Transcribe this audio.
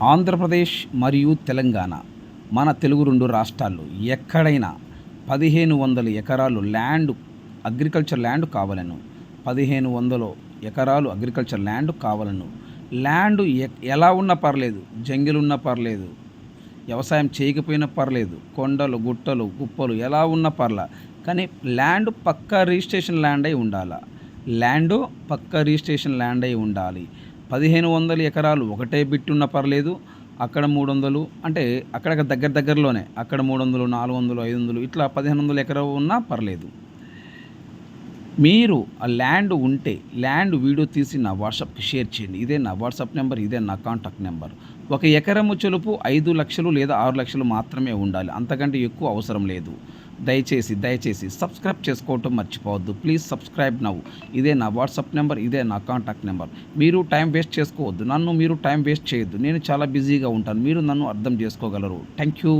ఆంధ్రప్రదేశ్ మరియు తెలంగాణ మన తెలుగు రెండు రాష్ట్రాల్లో ఎక్కడైనా పదిహేను వందల ఎకరాలు ల్యాండ్ అగ్రికల్చర్ ల్యాండ్ కావాలను. పదిహేను వందల ఎకరాలు అగ్రికల్చర్ ల్యాండ్ కావాలను. ల్యాండ్ ఎలా ఉన్నా పర్లేదు జంగిలున్నా పర్లేదు వ్యవసాయం చేయకపోయినా పర్లేదు కొండలు గుట్టలు కుప్పలు ఎలా ఉన్నా పర్లా కానీ ల్యాండ్ పక్కా రిజిస్ట్రేషన్ ల్యాండ్ అయి ఉండాలి. ల్యాండ్ పక్కా రిజిస్ట్రేషన్ ల్యాండ్ అయి ఉండాలి. పదిహేను వందల ఎకరాలు ఒకటే బిట్టున్న పర్లేదు అక్కడ మూడు వందలు అంటే అక్కడ దగ్గర దగ్గరలోనే అక్కడ మూడు వందలు నాలుగు వందలు ఐదు వందలు ఇట్లా పదిహేను వందల ఎకరం ఉన్నా పర్లేదు. మీరు ఆ ల్యాండ్ ఉంటే ల్యాండ్ వీడియో తీసి నా వాట్సాప్కి షేర్ చేయండి. ఇదే నా వాట్సాప్ నెంబర్ ఇదే నా కాంటాక్ట్ నెంబర్ ఒక ఎకరము చెలుపు ఐదు లక్షలు లేదా ఆరు లక్షలు మాత్రమే ఉండాలి. అంతకంటే ఎక్కువ అవసరం లేదు. దయచేసి దయచేసి సబ్స్క్రైబ్ చేసుకోవటం మర్చిపోవద్దు. ప్లీజ్ సబ్స్క్రైబ్ నవ్వు ఇదే నా వాట్సాప్ నెంబర్ ఇదే నా కాంటాక్ట్ నెంబర్ మీరు టైం వేస్ట్ చేసుకోవద్దు. నన్ను మీరు టైం వేస్ట్ చేయొద్దు. నేను చాలా బిజీగా ఉంటాను. మీరు నన్ను అర్థం చేసుకోగలరు. Thank you